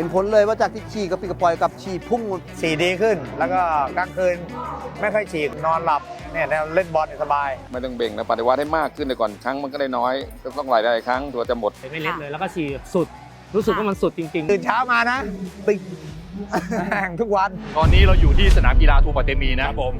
ห็นผลเลยว่าจากที่ฉี่กระปิดกระปอยกับฉี่พุ่งฉี่ดีขึ้น แล้วก็กลางคืนไม่ค่อยฉี่นอนหลับเนี่ยเล่นบอลสบาย ไม่ต้องเบ่งนะปฏิวัติให้มากขึ้นแต่ก่อนครั้งมันก็ได้น้อยก็ต้องหลายได้ครั้งตัวจะหมดไม่เล็กเลยแล้วก็ฉี่สุด รู้สึกว่ามันสุดจริงตื่นเช้ามานะติดแห่งทุกวัน ตอนนี้เราอยู่ที่สนามกีฬาทูปะเตมีนะครับผม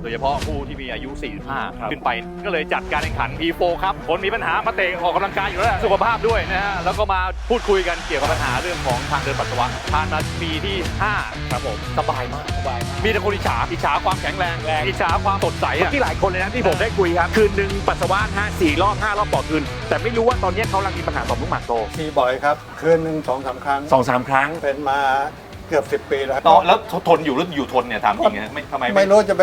โดยเฉพาะผู้ที่มีอายุ45 ขึ้นไป ก็เลยจัดการแข่งขัน P4 ครับคนมีปัญหามาเตะออกกำลังกายอยู่แล้วสุขภาพด้วยนะฮะแล้วก็มาพูดคุยกันเกี่ยวกับปัญหาเรื่องของทางเดินปัสสาวะผ่านมาปีที่ 5 ครับผมสบายมาก สบายมาก มีแต่คนอิจฉาอิจฉาความแข็งแรงอิจฉาความสดใสอะที่หลายคนเลยนะที่ผมได้คุยครับ คืนหนึ่งปัสสาวะห้าสี่รอบห้ารอบต่อคืน แต่ไม่รู้ว่าตอนนี้เขากำลังมีปัญหาต่อมลูกหมากโตมีบ่อยครับ คืนหนึ่งสองสามครั้งสองสามครั้งเป็นมาเกือบสิบ10ปีแล้วครับต่อแล้วทนอยู่หรืออยู่ทนเนี่ยถามจริงนะไม่ทำไมไม่รู้จะไป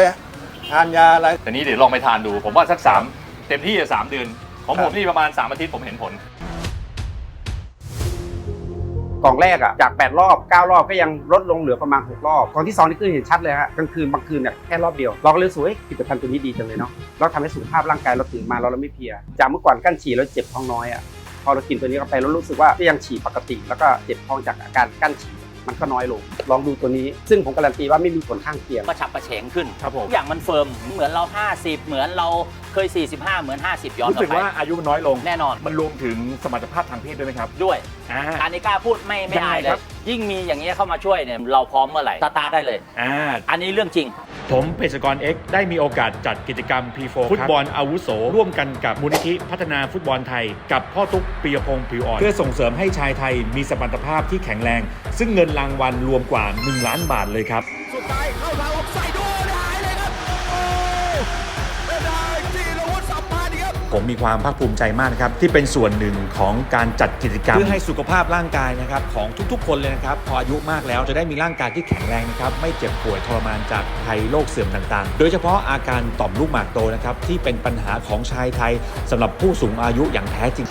ทานยาอะไร แต่นี้เดี๋ยวลองไปทานดู ผมว่าสักสามเต็มที่อะสามเดือน ของผมนี่ประมาณสามอาทิตย์ผมเห็นผล กล่องแรกอะจาก 8 รอบ 9 รอบก็ยังลดลงเหลือประมาณ 6 รอบ กล่องที่2นี่คือเห็นชัดเลยฮะกลางคืนบางคืนเนี่ยแค่รอบเดียว เราก็เลยรู้สึกว่าเฮ้ยผลิตภัณฑ์ตัวนี้ดีจังเลยเนาะเราทำให้สุขภาพร่างกายเราตื่นมาเราเราไม่เพลีย จากเมื่อก่อนกั้นฉี่แล้วเจ็บท้องน้อยอะพอเรากินตัวนี้เข้าไปเรารู้สึกว่าก็ยังฉี่ปกติ แล้วก็เจ็บท้องจากอาการกั้นฉี่ มันก็น้อยลง ลองดูตัวนี้ ซึ่งผมการันตีว่าไม่มีผลข้างเคียง กระฉับกระเฉงขึ้นครับผม ทุกอย่างมันเฟิร์มเหมือนเรา 50 เหมือนเราเคย 45 เหมือน 50 ย้อนรู้กลัสึบกไป ว่าอายุน้อยลง แน่นอนมันรวมถึงสมรรถภาพทางเพศด้วยไหมครับด้วยอ่า อันนี้กล้าพูดไม่ไม่อายเลยังไงครัย บ ยิ่งมีอย่างเงี้ยเข้ามาช่วยเนี่ยเราพร้อมเมื่อไหร่สตาร์ทได้เลย อ่าอันนี้เรื่องจริง ผมเภสัชกร X ได้มีโอกาสจัดกิจกรรม P4 ฟุตบอลอาวุโส ร่วมกันกับมูลนิธิพัฒนาฟุตบอลไทย กับพ่อตุ๊กปียพงศ์ผิวอ่อน เพื่อส่งเสริมให้ชายไทยมีสมรรถภาพที่แข็งแรง ซึ่งเงินรางวัลรวมกว่า 1 ล้านบาทเลยครับ สุดท้ายเข้าทางออกใส่ดูหาย ผมมีความภาคภูมิใจมากนะครับ ที่เป็นส่วนหนึ่งของการจัดกิจกรรม เพื่อให้สุขภาพร่างกายนะครับของทุกๆ คนเลยนะครับ พออายุมากแล้วจะได้มีร่างกายที่แข็งแรงนะครับ ไม่เจ็บป่วยทรมานจากภัยโรคเสื่อมต่างๆ โดยเฉพาะอาการต่อมลูกหมากโตนะครับ ที่เป็นปัญหาของชายไทยสำหรับผู้สูงอายุอย่างแท้จริง